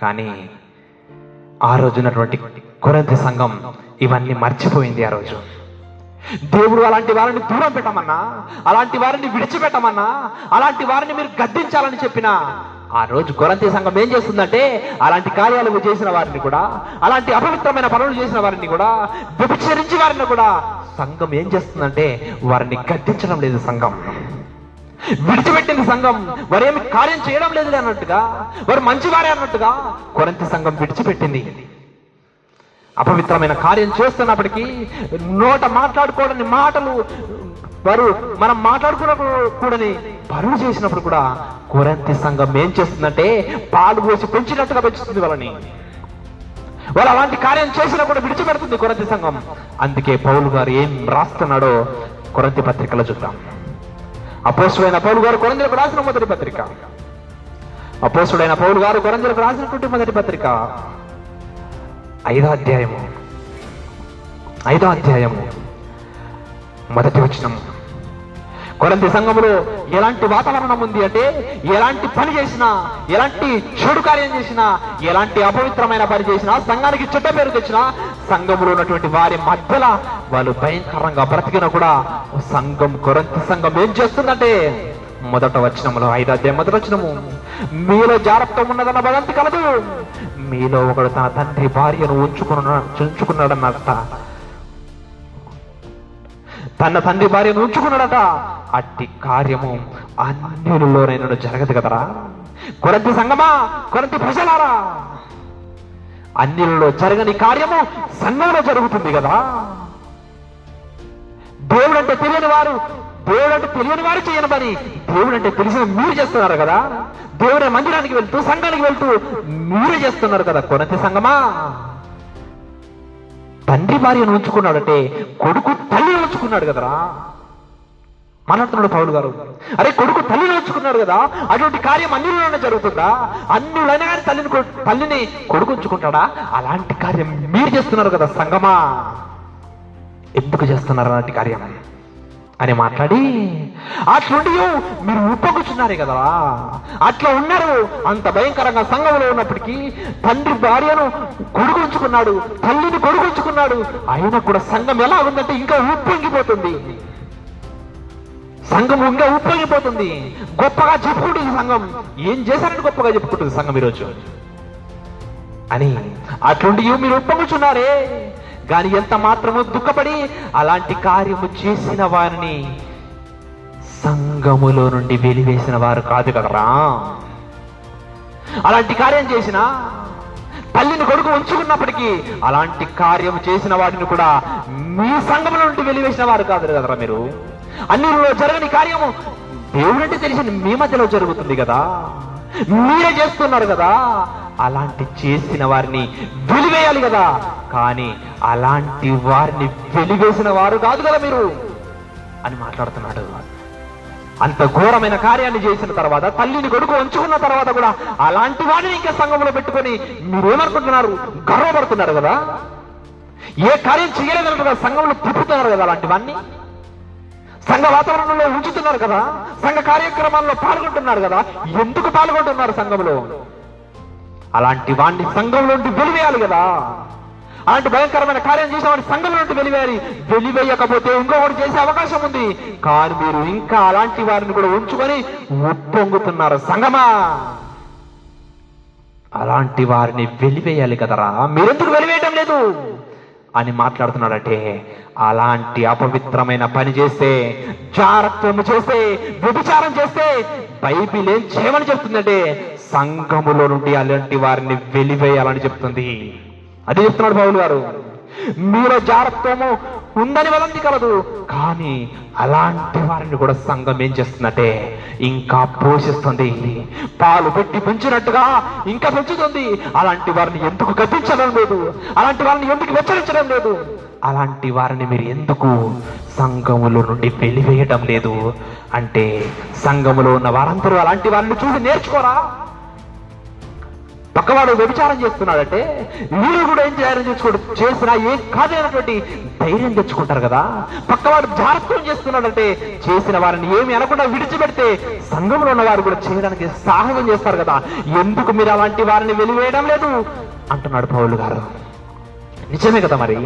కానీ ఆ రోజున్నటువంటి కొరంత సంఘం ఇవన్నీ మర్చిపోయింది ఆ రోజు. దేవుడు అలాంటి వారిని దూరం పెట్టమన్నా అలాంటి వారిని విడిచిపెట్టమన్నా అలాంటి వారిని మీరు గద్దించాలని చెప్పిన ఆ రోజు కొరంతి సంఘం ఏం చేస్తుందంటే అలాంటి కార్యాలు చేసిన వారిని కూడా అలాంటి అపవిత్రమైన పనులు చేసిన వారిని కూడా వ్యభిచరించి వారిని కూడా సంఘం ఏం చేస్తుందంటే వారిని గద్దించడం లేదు సంఘం. విడిచిపెట్టింది సంఘం. వారేమి కార్యం చేయడం లేదు అన్నట్టుగా వారు మంచివారే అన్నట్టుగా కొరంతి సంఘం విడిచిపెట్టింది. అపవిత్రమైన కార్యం చేస్తున్నప్పటికీ నోట మాట్లాడుకోవడని మాటలు వారు మనం మాట్లాడుకోకూడని పనులు చేసినప్పుడు కూడా కొరంతి సంఘం ఏం చేస్తుందంటే పాలు పోసి పెంచినట్టుగా పెంచుతుంది వాళ్ళని. వాళ్ళు అలాంటి కార్యం చేసినా కూడా విడిచిపెడుతుంది కొరంతి సంఘం. అందుకే పౌలు గారు ఏం రాస్తున్నాడో కొరంతి పత్రికలో చూద్దాం. అపోసుడైన పౌలు గారు కొరందులకు రాసిన మొదటి పత్రిక. అపోసుడైన పౌలు గారు కొరందులకు రాసినటువంటి మొదటి పత్రిక. ఐదో అధ్యాయము. ఐదో అధ్యాయము. మొదటి వచ్చినము కొరంతి సంఘములో ఎలాంటి వాతావరణం ఉంది అంటే ఎలాంటి పని చేసినా ఎలాంటి చెడు కార్యం చేసినా ఎలాంటి అపవిత్రమైన పని చేసినా సంఘానికి చెడ్డ పేరు తెచ్చినా సంఘంలో ఉన్నటువంటి వారి మధ్యలో వాళ్ళు భయంకరంగా బ్రతికినా కూడా సంఘం కొరంతి సంఘం ఏం చేస్తుందంటే మొదట వచనములో ఐదో మొదట వచ్చినము వచనము మీలో జాగ్రత్త ఉన్నదన్న భగంతి కలదు. మీలో ఒకడు తన తండ్రి భార్యను ఉంచుకున్న ఉంచుకున్నాడన్నట తన తండ్రి భార్యను ఉంచుకున్నాడట. అట్టి కార్యము అన్యులలోనైనా జరగదు కదరా. కొరంతి సంగమా కొరంతి ప్రజలారా? అన్యులలో జరగని కార్యము సంఘంలో జరుగుతుంది కదా. దేవుడు అంటే తెలియని వారు దేవుడు అంటే తెలియని వారు చేయని పని. దేవుడు అంటే తెలిసిన మీరు చేస్తున్నారు కదా. దేవుడే మందిరానికి వెళ్తూ సంఘానికి వెళ్తూ మీరే చేస్తున్నారు కదా కొనతి సంగమా తండ్రి భార్యను ఉంచుకున్నాడంటే కొడుకు తల్లిని ఉంచుకున్నాడు కదరా. మాట్లాడుతున్నాడు పౌలు గారు అరే కొడుకు తల్లిని ఉంచుకున్నాడు కదా అటువంటి కార్యం అన్నిలోనే జరుగుతుందా? అన్నిలైనా కానీ తల్లిని తల్లిని కొడుకు ఉంచుకుంటాడా అలాంటి కార్యం మీరు చేస్తున్నారు కదా సంగమా. ఎందుకు చేస్తున్నారు అలాంటి కార్యం? అని మాట్లాడి అట్లుండి మీరు ఉప్పొక్కుచున్నారే కదా. అట్లా ఉన్నారు. అంత భయంకరంగా సంఘంలో ఉన్నప్పటికీ తండ్రి భార్యను కొడుకు ఉంచుకున్నాడు తల్లిని కొడుకుంచుకున్నాడు. అయినా కూడా సంఘం ఎలా ఉందంటే ఇంకా ఉప్పొంగిపోతుంది. సంఘం ఇంకా ఉప్పొంగిపోతుంది. గొప్పగా చెప్పుకుంటుంది సంఘం. ఏం చేశారని గొప్పగా చెప్పుకుంటుంది సంఘం ఈరోజు? అని అట్లుండి మీరు ఉప్పొంగుచున్నారే. కానీ ఎంత మాత్రము దుఃఖపడి అలాంటి కార్యము చేసిన వారిని సంఘములో నుండి వెలివేసిన వారు కాదు కదరా. అలాంటి కార్యం చేసిన తల్లిని కొడుకు ఉంచుకున్నప్పటికీ అలాంటి కార్యం చేసిన వాటిని కూడా మీ సంఘముల నుండి వెలివేసిన వారు కాదు కదరా మీరు. అన్నిలో జరగని కార్యము దేవుడంటే తెలిసిన మీ మధ్యలో జరుగుతుంది కదా. మీరే చేస్తున్నారు కదా. అలాంటి చేసిన వారిని వెలివేయాలి కదా. కానీ అలాంటి వారిని వెలివేసిన వారు కాదు కదా మీరు అని మాట్లాడుతున్నాడు. అంత ఘోరమైన కార్యాన్ని చేసిన తర్వాత తల్లిని కొడుకు ఉంచుకున్న తర్వాత కూడా అలాంటి వాడిని ఇంకా సంఘంలో పెట్టుకొని మీరేమనుకుంటున్నారు? గర్వపడుతున్నారు కదా. ఏ కార్యం చేయలేదన్నట్టుగా సంఘంలో తిప్పుతున్నారు కదా అలాంటి వాడిని సంఘ వాతావరణంలో ఉంచుతున్నారు కదా సంఘ కార్యక్రమాల్లో పాల్గొంటున్నారు కదా ఎందుకు పాల్గొంటున్నారు సంఘంలో? అలాంటి వాడిని సంఘంలో నుండి వెలివేయాలి కదా. అలాంటి భయంకరమైన కార్యం చేసిన సంఘంలో నుండి వెలివేయాలి. వెలివేయకపోతే ఇంకొకటి చేసే అవకాశం ఉంది. కానీ మీరు ఇంకా అలాంటి వారిని కూడా ఉంచుకొని ఉప్పొంగుతున్నారు సంగమా అలాంటి వారిని వెలివేయాలి కదరా. మీరెందుకు వెలివేయటం లేదు? అని మాట్లాడుతున్నాడంటే అలాంటి అపవిత్రమైన పని చేస్తే జారత్వము చేస్తే వ్యభిచారం చేస్తే బైబిల్ ఏం చేయమని చెప్తుందంటే సంఘములో నుండి అలాంటి వారిని వెలివేయాలని చెప్తుంది. అదే చెప్తున్నాడు పౌలు గారు. మీలో జారత్వము ఉందని వలంది కలదు. కానీ అలాంటి వారిని కూడా సంఘం ఏం చేస్తుందంటే ఇంకా పోషిస్తుంది. పాలు పెట్టి పెంచినట్టుగా ఇంకా పెంచుతుంది. అలాంటి వారిని ఎందుకు గద్దించడం లేదు? అలాంటి వారిని ఎందుకు హెచ్చరించడం లేదు? అలాంటి వారిని మీరు ఎందుకు సంఘములో నుండి వెలివేయడం లేదు? అంటే సంఘములో ఉన్న వారందరూ అలాంటి వారిని చూసి నేర్చుకోరా? పక్కవాడు వ్యభిచారం చేస్తున్నాడంటే మీరు కూడా ఏం చేయాలని తెచ్చుకోడు చేసినా ఏం కాదైనటువంటి ధైర్యం తెచ్చుకుంటారు కదా. పక్కవాడు జాగ్రత్తం చేస్తున్నాడంటే చేసిన వారిని ఏమి అనకుండా విడిచిపెడితే సంఘంలో ఉన్న వారు కూడా చేయడానికి సాహసం చేస్తారు కదా. ఎందుకు మీరు అలాంటి వారిని వెలివేయడం లేదు? అంటున్నాడు పౌలు గారు. నిజమే కదా మరి.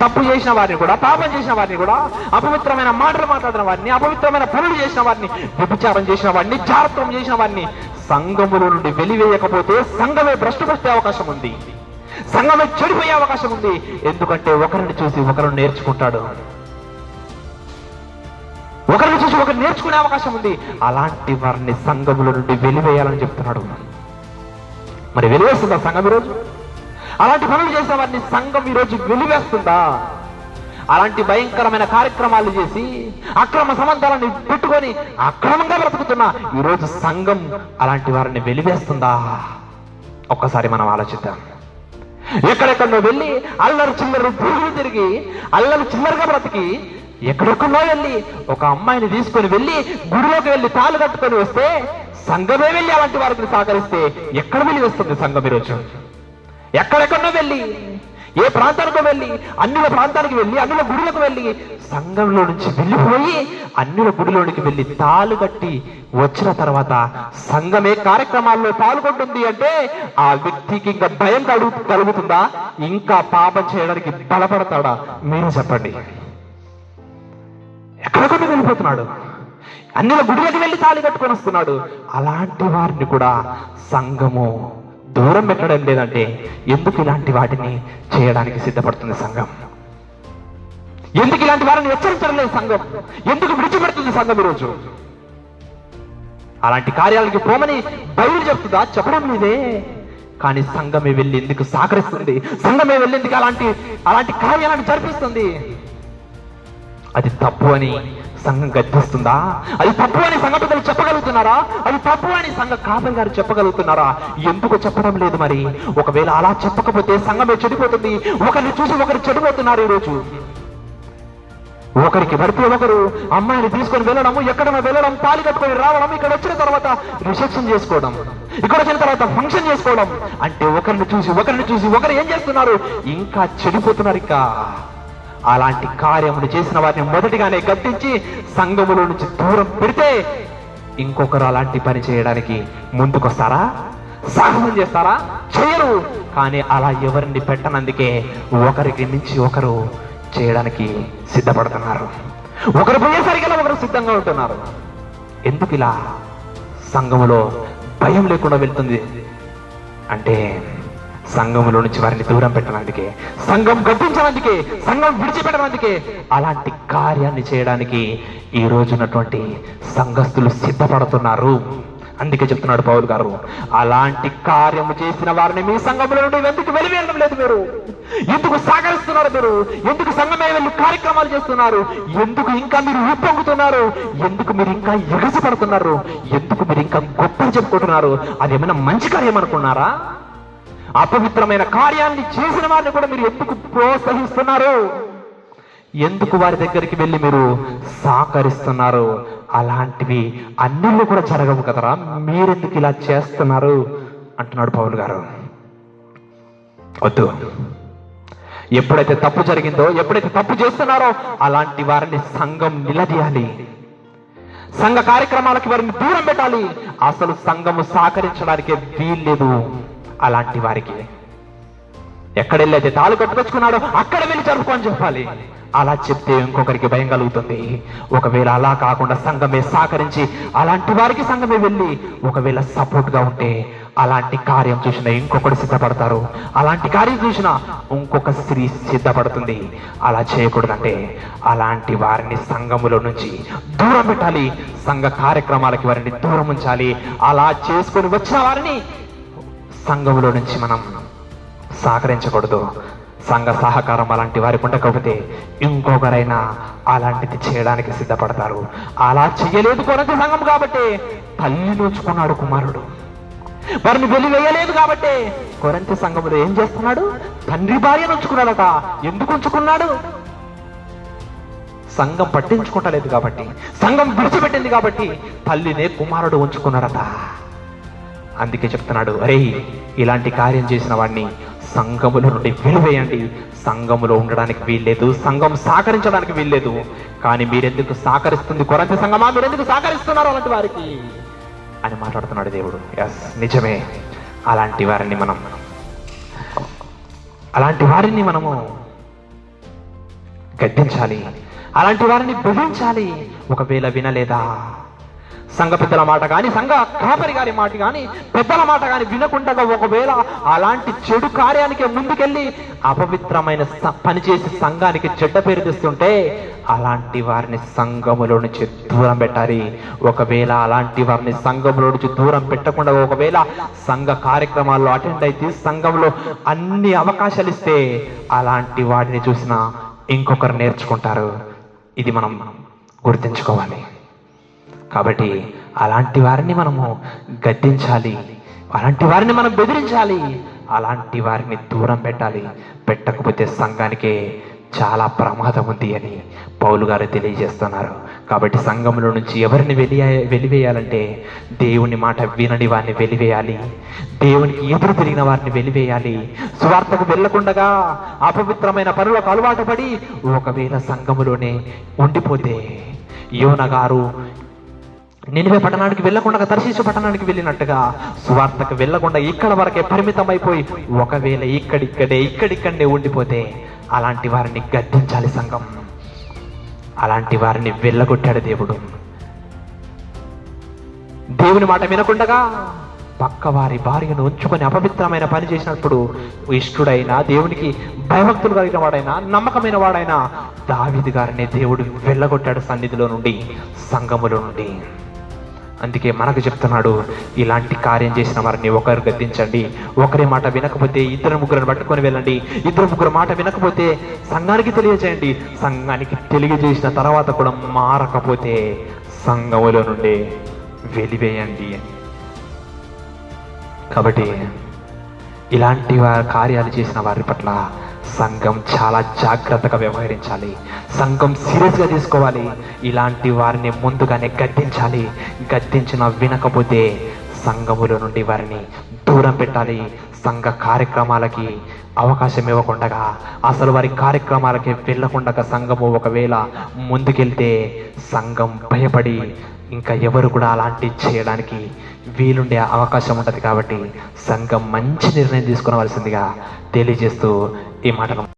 తప్పు చేసిన వారిని కూడా పాపం చేసిన వారిని కూడా అపవిత్రమైన మాటలు మాట్లాడిన వారిని అపవిత్రమైన పనులు చేసిన వారిని వ్యభిచారం చేసిన వారిని జాగ్రత్తం చేసిన వారిని సంఘములో నుండి వెలివేయకపోతే సంఘమే భ్రష్టుపట్టే అవకాశం ఉంది. సంఘమే చెడిపోయే అవకాశం ఉంది. ఎందుకంటే ఒకరిని చూసి ఒకరు నేర్చుకుంటాడు. ఒకరిని చూసి ఒకరు నేర్చుకునే అవకాశం ఉంది. అలాంటి వారిని సంఘముల నుండి వెలివేయాలని చెప్తున్నాడు. మరి వెలివేస్తుందా సంఘం ఈరోజు? అలాంటి పనులు చేసే వారిని సంఘం ఈరోజు వెలివేస్తుందా? అలాంటి భయంకరమైన కార్యక్రమాలు చేసి అక్రమ సంబంధాలను పెట్టుకొని అక్రమంగా బ్రతుకుతున్న ఈరోజు సంఘం అలాంటి వారిని వెలివేస్తుందా? ఒక్కసారి మనం ఆలోచిద్దాం. ఎక్కడెక్కడో వెళ్ళి అల్లరి చిల్లరు పురుగులు తిరిగి అల్లరి చిల్లరగా బ్రతికి ఎక్కడెక్కడో వెళ్ళి ఒక అమ్మాయిని తీసుకొని వెళ్ళి గుడిలోకి వెళ్ళి తాళు కట్టుకొని వస్తే సంఘమే వెళ్ళి అలాంటి వారికి సహకరిస్తే ఎక్కడ వెళ్ళి వస్తుంది సంఘం ఈరోజు ఎక్కడెక్కడో వెళ్ళి ఏ ప్రాంతానికి వెళ్ళి అన్నిల ప్రాంతానికి వెళ్ళి అన్నిల గుడులకు వెళ్ళి సంఘంలో నుంచి వెళ్ళిపోయి అన్నిల గుడిలోనికి వెళ్ళి తాలు కట్టి వచ్చిన తర్వాత సంఘమే కార్యక్రమాల్లో పాల్గొంటుంది అంటే ఆ వ్యక్తికి ఇంకా భయం కలుగు కలుగుతుందా? ఇంకా పాపం చేయడానికి బలపడతాడా? మీరు చెప్పండి. ఎక్కడికొని వెళ్ళిపోతున్నాడు. అన్నిల గుడిలోకి వెళ్ళి తాళి కట్టుకొని వస్తున్నాడు. అలాంటి వారిని కూడా సంఘము దూరం పెట్టడం లేదంటే ఎందుకు ఇలాంటి వాటిని చేయడానికి సిద్ధపడుతుంది సంఘం? ఎందుకు ఇలాంటి వారిని హెచ్చరించడం లేదు సంఘం? ఎందుకు విడిచిపెడుతుంది సంఘం ఈరోజు? అలాంటి కార్యాలకి పోమని బయలు చెప్తుందా? చెప్పడం లేదే. కానీ సంఘమే వెళ్ళి ఎందుకు సహకరిస్తుంది? సంఘమే వెళ్ళేందుకు అలాంటి అలాంటి కార్యాలను జరిపిస్తుంది? అది తప్పు అని సంఘం గద్దిస్తుందా అది తప్పు అని సంఘ పెద్దలు చెప్పగలుగుతున్నారా? అది తప్పు అని సంఘ కాపల్ గారు చెప్పగలుగుతున్నారా? ఎందుకు చెప్పడం లేదు మరి? ఒకవేళ అలా చెప్పకపోతే సంఘమే చెడిపోతుంది. ఒకరిని చూసి ఒకరు చెడిపోతున్నారు ఈరోజు. ఒకరికి పడితే ఒకరు అమ్మాయిని తీసుకొని వెళ్ళడము ఎక్కడైనా వెళ్ళడం తాళి కట్టుకొని రావడం ఇక్కడ వచ్చిన తర్వాత రిసెప్షన్ చేసుకోవడం ఇక్కడ వచ్చిన తర్వాత ఫంక్షన్ చేసుకోవడం. అంటే ఒకరిని చూసి ఒకరిని చూసి ఒకరు ఏం చేస్తున్నారు? ఇంకా చెడిపోతున్నారు ఇంకా. అలాంటి కార్యములు చేసిన వారిని మొదటిగానే గద్దించి సంఘములో నుంచి దూరం పెడితే ఇంకొకరు అలాంటి పని చేయడానికి ముందుకొస్తారా? సాహసం చేస్తారా? చేయరు. కానీ అలా ఎవరిని పెట్టనందుకే ఒకరికి మించి ఒకరు చేయడానికి సిద్ధపడుతున్నారు. ఒకరు పోయేసరికి ఒకరు సిద్ధంగా ఉంటున్నారు. ఎందుకు ఇలా సంఘములో భయం లేకుండా వెళ్తుంది. అంటే సంఘములో నుంచి వారిని దూరం పెట్టడానికే సంఘం గద్దించడానికి సంఘం విడిచిపెట్టడానికి అలాంటి కార్యాన్ని చేయడానికి ఈ రోజు ఉన్నటువంటి సంఘస్థులు సిద్ధపడుతున్నారు. అందుకే చెప్తున్నాడు పౌలు గారు అలాంటి కార్యము చేసిన వారిని మీ సంఘములో నుండి ఎందుకు వెలివేయడం లేదు మీరు? ఎందుకు సాగరిస్తున్నారు మీరు? ఎందుకు సంఘమే వెళ్ళి కార్యక్రమాలు చేస్తున్నారు? ఎందుకు ఇంకా మీరు ఉప్పొంగుతున్నారు? ఎందుకు మీరు ఇంకా ఎగసిపడుతున్నారు? ఎందుకు మీరు ఇంకా గొప్ప చెప్పుకుంటున్నారు? అదేమైనా మంచి కార్యం అనుకున్నారా? అపవిత్రమైన కార్యాన్ని చేసిన వారిని కూడా మీరు ఎందుకు ప్రోత్సహిస్తున్నారు? ఎందుకు వారి దగ్గరికి వెళ్ళి మీరు సహకరిస్తున్నారు? అలాంటివి అన్నిళ్ళు కూడా జరగవు కదరా. మీరెందుకు ఇలా చేస్తున్నారు? అంటున్నాడు పౌలు గారు. వద్దు. ఎప్పుడైతే తప్పు జరిగిందో ఎప్పుడైతే తప్పు చేస్తున్నారో అలాంటి వారిని సంఘం నిలదీయాలి. సంఘ కార్యక్రమాలకి వారిని దూరం పెట్టాలి. అసలు సంఘము సహకరించడానికి వీల్లేదు. అలాంటి వారికి ఎక్కడెళ్ళైతే తాళు కట్టుకొచ్చుకున్నాడో అక్కడ వెళ్ళి జరుపుకొని చెప్పాలి. అలా చెప్తే ఇంకొకరికి భయం కలుగుతుంది. ఒకవేళ అలా కాకుండా సంఘమే సహకరించి అలాంటి వారికి సంఘమే వెళ్ళి ఒకవేళ సపోర్ట్గా ఉంటే అలాంటి కార్యం చూసిన ఇంకొకటి సిద్ధపడతారు. అలాంటి కార్యం చూసిన ఇంకొక స్త్రీ సిద్ధపడుతుంది. అలా చేయకూడదంటే అలాంటి వారిని సంఘములో నుంచి దూరం పెట్టాలి. సంఘ కార్యక్రమాలకి వారిని దూరం ఉంచాలి. అలా చేసుకొని వచ్చిన వారిని సంఘములో నుంచి మనం సహకరించకూడదు. సంఘ సహకారం అలాంటి వారికి ఉండకపోతే ఇంకొకరైనా అలాంటిది చేయడానికి సిద్ధపడతారు. అలా చేయలేదు కొనది సంఘం కాబట్టి తల్లి నోచుకున్నాడు కుమారుడు. వారిని వెలివేయలేదు కాబట్టి కొరంతి సంఘములో ఏం చేస్తున్నాడు? తండ్రి భార్య ఉంచుకున్నాడట. ఎందుకు ఉంచుకున్నాడు? సంఘం పట్టించుకుంటలేదు కాబట్టి సంఘం విడిచిపెట్టింది కాబట్టి తల్లినే కుమారుడు ఉంచుకున్నాడట. అందుకే చెప్తున్నాడు అరే ఇలాంటి కార్యం చేసిన వాడిని సంఘముల నుండి వెలువేయండి సంఘములో ఉండడానికి వీల్లేదు సంఘం సహకరించడానికి వీల్లేదు. కానీ మీరెందుకు సహకరిస్తుంది కొరంత సంఘమా? మీరెందుకు సహకరిస్తున్నారు అలాంటి వారికి? అని మాట్లాడుతున్నాడు దేవుడు. ఎస్ నిజమే. అలాంటి వారిని మనం అలాంటి వారిని మనము గద్దించాలి. అలాంటి వారిని బెదిరించాలి. ఒకవేళ వినలేదా? సంఘ పెద్దల మాట కానీ సంఘ కాపరి గారి మాట కానీ పెద్దల మాట కానీ వినకుండా ఒకవేళ అలాంటి చెడు కార్యానికి ముందుకెళ్ళి అపవిత్రమైన పనిచేసి పని చేసి సంఘానికి చెడ్డ పేరు తెస్తుంటే అలాంటి వారిని సంఘములో నుంచి దూరం పెట్టాలి. ఒకవేళ అలాంటి వారిని సంఘములో నుంచి దూరం పెట్టకుండా ఒకవేళ సంఘ కార్యక్రమాల్లో అటెండ్ అయితే సంఘంలో అన్ని అవకాశాలు ఇస్తే అలాంటి వాటిని చూసిన ఇంకొకరు నేర్చుకుంటారు. ఇది మనం గుర్తుంచుకోవాలి. కాబట్టి అలాంటి వారిని మనము గద్దించాలి. అలాంటి వారిని మనం బెదిరించాలి. అలాంటి వారిని దూరం పెట్టాలి. పెట్టకపోతే సంఘానికే చాలా ప్రమాదం ఉంది అని పౌలు గారు తెలియజేస్తున్నారు. కాబట్టి సంఘంలో నుంచి ఎవరిని వెలి వెలివేయాలంటే దేవుని మాట వినని వారిని వెలివేయాలి. దేవునికి ఎదురు తిరిగిన వారిని వెలివేయాలి. స్వార్థకు వెళ్ళకుండగా అపవిత్రమైన పనులకు అలవాటు పడి ఒకవేళ సంఘములోనే ఉండిపోతే యోన గారు నినివే పట్టణానికి వెళ్ళకుండా తర్శీసు పట్టణానికి వెళ్ళినట్టుగా సువార్తకు వెళ్ళకుండా ఇక్కడ వరకే పరిమితం అయిపోయి ఒకవేళ ఇక్కడిక్కడే ఇక్కడిక్కడే ఉండిపోతే అలాంటి వారిని గద్దించాలి సంఘం. అలాంటి వారిని వెళ్ళగొట్టాడు దేవుడు. దేవుని మాట వినకుండగా పక్కవారి భార్యను ఉంచుకొని అపవిత్రమైన పని చేసినప్పుడు ఇష్టుడైనా దేవునికి భయభక్తులు కలిగిన వాడైనా నమ్మకమైన వాడైనా దావిది గారిని దేవుడు వెళ్ళగొట్టాడు సన్నిధిలో నుండి సంఘములో నుండి. అందుకే మనకు చెప్తున్నాడు ఇలాంటి కార్యం చేసిన వారిని ఒకరు గద్దించండి. ఒకరి మాట వినకపోతే ఇద్దరు ముగ్గురిని పట్టుకొని వెళ్ళండి. ఇద్దరు ముగ్గురు మాట వినకపోతే సంఘానికి తెలియజేయండి. సంఘానికి తెలియజేసిన తర్వాత కూడా మారకపోతే సంఘములో నుండి వెలివేయండి. కాబట్టి ఇలాంటి వారి కార్యాలు చేసిన వారి పట్ల సంఘం చాలా జాగ్రత్తగా వ్యవహరించాలి. సంఘం సీరియస్గా తీసుకోవాలి. ఇలాంటి వారిని ముందుగానే గద్దించాలి. గద్దించిన వినకపోతే సంఘములో నుండి వారిని దూరం పెట్టాలి. సంఘ కార్యక్రమాలకి అవకాశం ఇవ్వకుండా అసలు వారి కార్యక్రమాలకి వెళ్ళకుండా సంఘము ఒకవేళ ముందుకెళ్తే సంఘం భయపడి ఇంకా ఎవరు కూడా అలాంటి చేయడానికి వీలుండే అవకాశం ఉంటుంది కాబట్టి సంఘం మంచి నిర్ణయం తీసుకోవాల్సిందిగా తెలియజేస్తూ ఈ మాటలు